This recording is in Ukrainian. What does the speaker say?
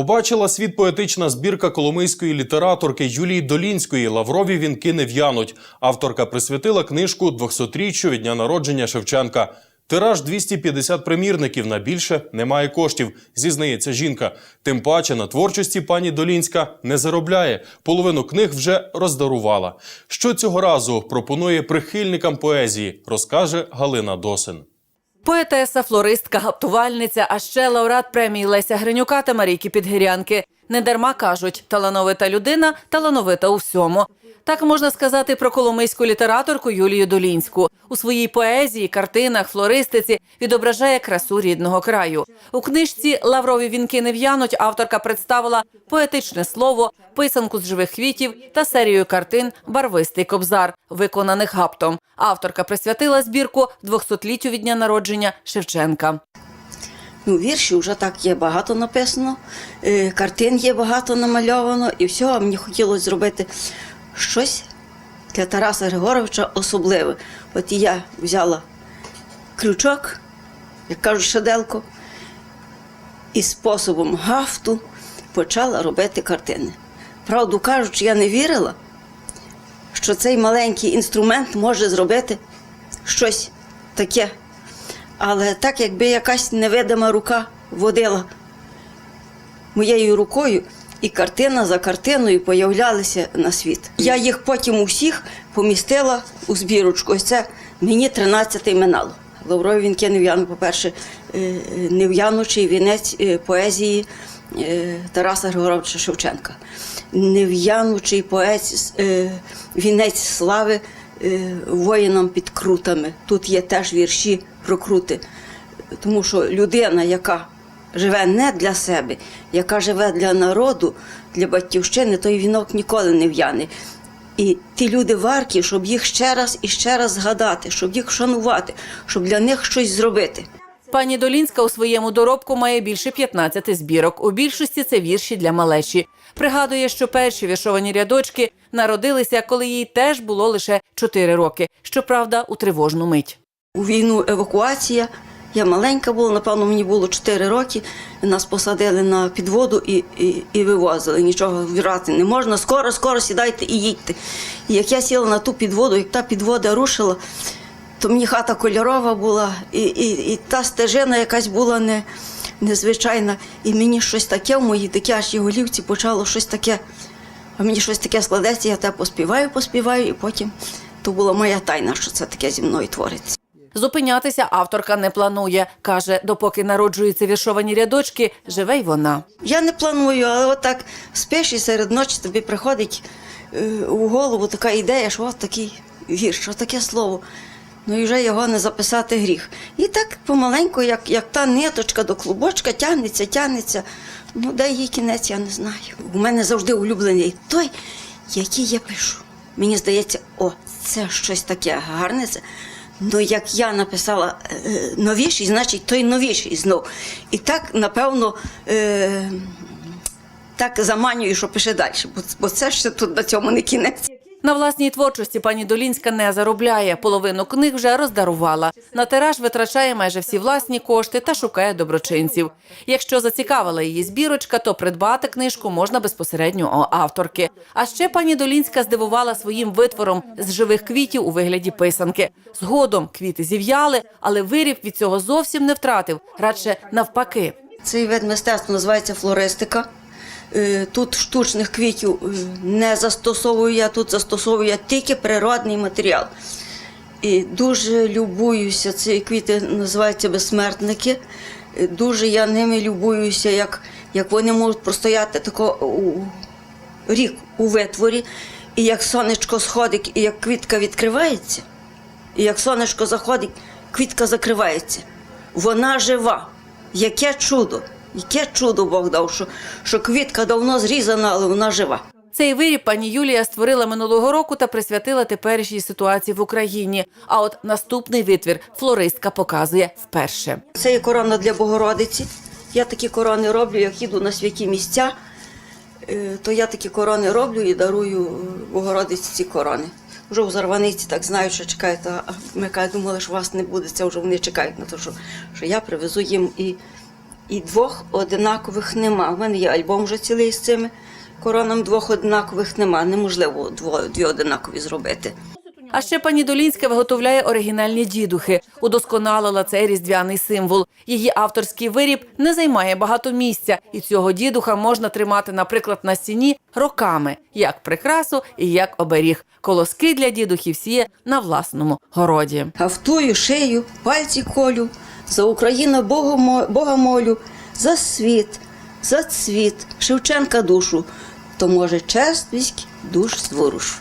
Побачила світ поетична збірка коломийської літераторки Юлії Долінської Лаврові вінки не в'януть. Авторка присвятила книжку 200-річчю від дня народження Шевченка. Тираж 250 примірників на більше немає коштів, зізнається жінка. Тим паче на творчості пані Долінська не заробляє. Половину книг вже роздарувала. Що цього разу пропонує прихильникам поезії, розкаже Галина Досин. Поетеса, флористка, гаптувальниця, а ще лауреат премії Леся Гринюка та Марійки Підгірянки. Недарма кажуть, талановита людина талановита у всьому. Так можна сказати про коломийську літераторку Юлію Долінську. У своїй поезії, картинах, флористиці відображає красу рідного краю. У книжці Лаврові вінки не в'януть авторка представила поетичне слово, писанку з живих квітів та серію картин Барвистий кобзар, виконаних гаптом. Авторка присвятила збірку 200-літтю від дня народження Шевченка. Ну, віршів вже так є багато написано, е, картин є багато намальовано, і а мені хотілося зробити щось для Тараса Григоровича особливе. От я взяла крючок, як кажуть, шаделко, і способом гафту почала робити картини. Правду кажучи, я не вірила, що цей маленький інструмент може зробити щось таке. Але так, якби якась невидима рука водила моєю рукою, і картина за картиною появлялися на світ. Я їх потім усіх помістила у збірочку. Ось це мені 13-й минало. Лаврові вінки Нев'яну, по-перше, е, нев'янучий вінець е, поезії е, Тараса Григоровича Шевченка. Нев'янучий поет, е, вінець слави воїнам під крутами. Тут є теж вірші про крути. Тому що людина, яка живе не для себе, яка живе для народу, для батьківщини, той вінок ніколи не в'яне. І ті люди варті, щоб їх ще раз і ще раз згадати, щоб їх шанувати, щоб для них щось зробити. Пані Долінська у своєму доробку має більше 15 збірок. У більшості це вірші для малечі. Пригадує, що перші віршовані рядочки народилися, коли їй теж було лише 4 роки. Щоправда, у тривожну мить. У війну евакуація. Я маленька була, напевно, мені було 4 роки. Нас посадили на підводу і, і, і вивозили. Нічого вірати не можна. Скоро, скоро сідайте і їдьте. І як я сіла на ту підводу, як та підвода рушила, то мені хата кольорова була, і, і, і та стежина якась була не, незвичайна. І мені щось таке в моїй дитячій голівці почало щось таке. А мені щось таке складеться, я те поспіваю, поспіваю, і потім то була моя тайна, що це таке зі мною твориться. Зупинятися авторка не планує. Каже, допоки народжуються віршовані рядочки, живе й вона. Я не планую, але отак спиш і серед ночі тобі приходить е, у голову така ідея, що от такий вірш, що таке слово. Ну і вже його не записати гріх. І так помаленьку, як, як та ниточка до клубочка, тягнеться, тягнеться. Ну, де її кінець, я не знаю. У мене завжди улюблений той, який я пишу. Мені здається, о, це щось таке гарне. Це. Ну, як я написала е, новіший, значить той новіший знов. І так, напевно, е, так заманюю, що пише далі, бо, бо це ще тут на цьому не кінець. На власній творчості пані Долінська не заробляє. Половину книг вже роздарувала. На тираж витрачає майже всі власні кошти та шукає доброчинців. Якщо зацікавила її збірочка, то придбати книжку можна безпосередньо у авторки. А ще пані Долінська здивувала своїм витвором з живих квітів у вигляді писанки. Згодом квіти зів'яли, але виріб від цього зовсім не втратив, радше навпаки. Цей вид мистецтва називається флористика. Е, Тут штучних квітів е, не застосовую я, тут застосовую я тільки природний матеріал. І дуже любуюся. Ці квіти називаються безсмертники. Е, Дуже я ними любуюся, як, як вони можуть простояти тако у рік у витворі, і як сонечко сходить, і як квітка відкривається, і як сонечко заходить, квітка закривається. Вона жива. Яке чудо! Яке чудо Бог дав, що, що квітка давно зрізана, але вона жива. Цей виріб пані Юлія створила минулого року та присвятила теперішній ситуації в Україні. А от наступний витвір флористка показує вперше. Це є корона для Богородиці. Я такі корони роблю, як їду на святі місця, е, то я такі корони роблю і дарую Богородиці ці корони. Вже у Зарваниці так знають, що чекають, а ми думали, що вас не буде. Це вже вони чекають на те, що, що я привезу їм і, І двох одинакових нема. У мене є альбом вже цілий з цими коронами, двох одинакових нема. Неможливо дво- дві одинакові зробити. А ще пані Долінська виготовляє оригінальні дідухи, удосконалила цей різдвяний символ. Її авторський виріб не займає багато місця, і цього дідуха можна тримати, наприклад, на стіні роками, як прикрасу і як оберіг. Колоски для дідухів сіє на власному городі. Гафтую, шию, пальці колю, за Україну Бога, молю, за світ, за цвіт, Шевченка душу, то може честь військ душ зворуш.